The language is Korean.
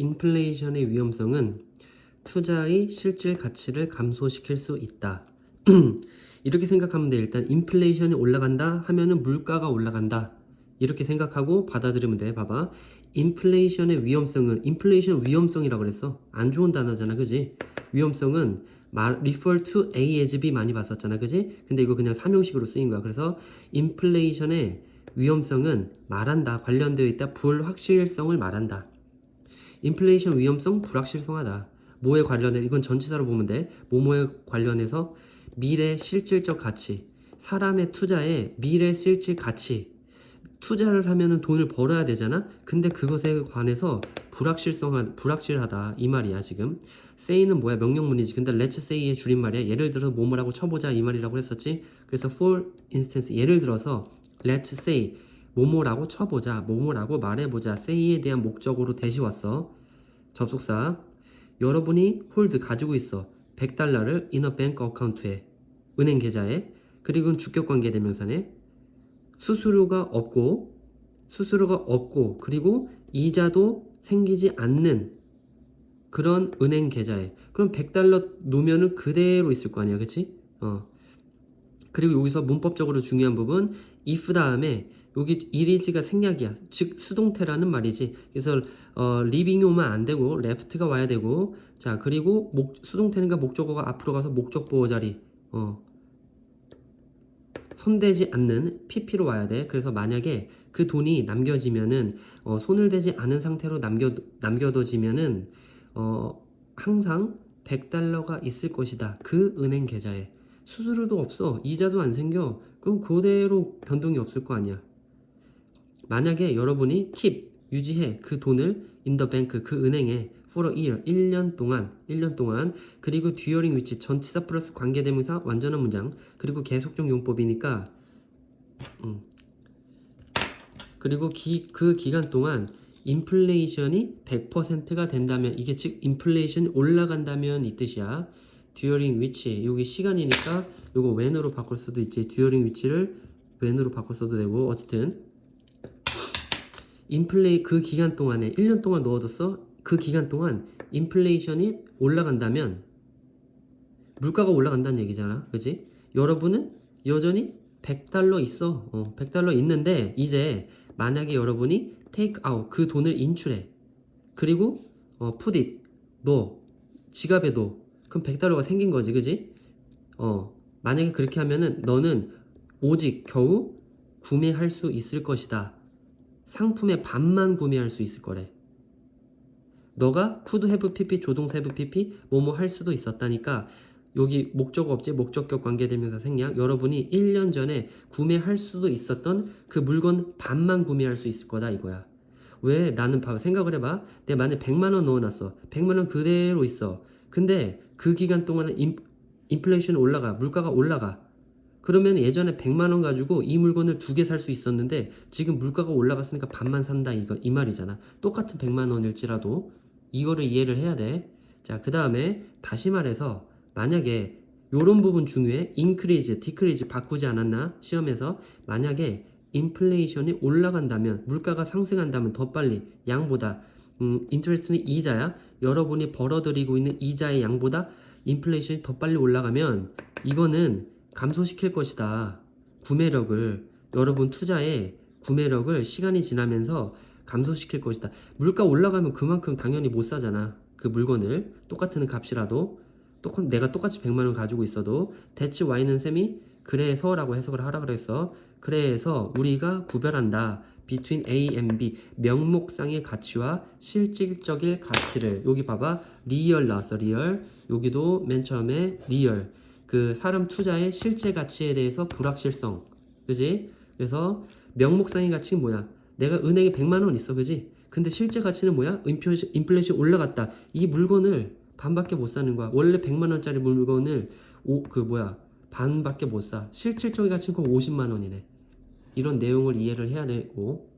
인플레이션의 위험성은 투자의 실질 가치를 감소시킬 수 있다. 이렇게 생각하면 돼. 일단 인플레이션이 올라간다 하면은 물가가 올라간다. 이렇게 생각하고 받아들이면 돼. 봐봐. 인플레이션의 위험성은 인플레이션 위험성이라고 그랬어. 안 좋은 단어잖아. 그지? 위험성은 말 refer to A as B 많이 봤었잖아. 그지? 근데 이거 그냥 삼형식으로 쓰인 거야. 그래서 인플레이션의 위험성은 말한다. 관련되어 있다. 불확실성을 말한다. 인플레이션 위험성 불확실성하다. 뭐에 관련해? 이건 전치사로 보면 돼. 뭐뭐에 관련해서 미래 실질적 가치, 사람의 투자에 미래 실질 가치. 투자를 하면은 돈을 벌어야 되잖아. 근데 그것에 관해서 불확실성한 불확실하다 이 말이야 지금. say는 뭐야 명령문이지. 근데 let's say의 줄임말이야. 예를 들어서 뭐뭐라고 쳐보자 이 말이라고 했었지. 그래서 for instance 예를 들어서 let's say 뭐뭐라고 쳐보자 뭐뭐라고 말해보자 say에 대한 목적으로 대시 왔어. 접속사 여러분이 홀드 가지고 있어. 100달러를 인어 뱅크 어카운트에. 은행 계좌에. 그리고 주격 관계 대명사네. 수수료가 없고 수수료가 없고 그리고 이자도 생기지 않는 그런 은행 계좌에. 그럼 100달러 놓으면은 그대로 있을 거 아니야 그치? 어. 그리고 여기서 문법적으로 중요한 부분 if 다음에 여기 이리지가 생략이야 즉 수동태라는 말이지 그래서 어, 리빙이 오면 안 되고 left가 와야 되고 자 그리고 목, 수동태는가 목적어가 앞으로 가서 목적 보호 자리 어 손대지 않는 PP로 와야 돼. 그래서 만약에 그 돈이 남겨지면은 어, 손을 대지 않은 상태로 남겨 남겨둬지면은 어, 항상 100달러가 있을 것이다. 그 은행 계좌에 수수료도 없어. 이자도 안 생겨. 그럼 그대로 변동이 없을 거 아니야. 만약에 여러분이 keep 유지해 그 돈을 in the bank 그 은행에 for a year 1년 동안 1년 동안 그리고 during which 전치사 플러스 관계대명사 완전한 문장 그리고 계속적 용법이니까 음. 그리고 기, 그 기간 동안 인플레이션이 100%가 된다면 이게 즉 인플레이션이 올라간다면 이 뜻이야. during which 여기 시간이니까 요거 when으로 바꿀 수도 있지. during which를 when으로 바꿀 수도 되고 어쨌든 인플레이 그 기간 동안에 1년 동안 넣어뒀어? 그 기간 동안 인플레이션이 올라간다면 물가가 올라간다는 얘기잖아. 그지 여러분은 여전히 100달러 있어. 어, 100달러 있는데 이제 만약에 여러분이 take out 그 돈을 인출해. 그리고 어, it 넣어. 지갑에 넣어. 그럼 100달러가 생긴 거지. 그지 어 만약에 그렇게 하면은 너는 오직 겨우 구매할 수 있을 것이다 상품의 반만 구매할 수 있을 거래. 너가 쿠드 해브 PP 조동사 해브 PP 뭐뭐 할 수도 있었다니까 여기 목적 없지 목적격 관계되면서 생략. 여러분이 1년 전에 구매할 수도 있었던 그 물건 반만 구매할 수 있을 거다 이거야. 왜? 나는 봐봐 생각을 해봐. 내 만에 100만 원 넣어놨어. 100만 원 그대로 있어. 근데 그 기간 동안에 인, 인플레이션이 올라가 물가가 올라가 그러면 예전에 100만 원 가지고 이 물건을 두 개 살 수 있었는데 지금 물가가 올라갔으니까 반만 산다 이거 이 말이잖아. 똑같은 100만 원일지라도 이거를 이해를 해야 돼. 자, 그다음에 다시 말해서 만약에 요런 부분 중요해. increase, decrease 바꾸지 않았나? 시험에서 만약에 인플레이션이 올라간다면 물가가 상승한다면 더 빨리 양보다 음, 인트레스는 이자야. 여러분이 벌어들이고 있는 이자의 양보다 인플레이션이 더 빨리 올라가면 이거는 감소시킬 것이다. 구매력을 여러분 투자의 구매력을 시간이 지나면서 감소시킬 것이다. 물가 올라가면 그만큼 당연히 못 사잖아. 그 물건을 똑같은 값이라도 똑같 내가 똑같이 100만 원 가지고 있어도 대치 Y는 셈이 그래서라고 해석을 하라 그랬어. 그래서 우리가 구별한다. between A and B 명목상의 가치와 실질적일 가치를 여기 봐봐 리얼 나왔어 리얼 여기도 맨 처음에 리얼 그 사람 투자의 실제 가치에 대해서 불확실성 그지? 그래서 명목상의 가치는 뭐야? 내가 은행에 100만 원 있어 그지? 근데 실제 가치는 뭐야? 인플레이션, 올라갔다. 이 물건을 반밖에 못 사는 거야. 원래 100만 원짜리 물건을 오, 그 뭐야? 반밖에 못 사. 실질적인 가치는 그럼 50만 원이네. 이런 내용을 이해를 해야 되고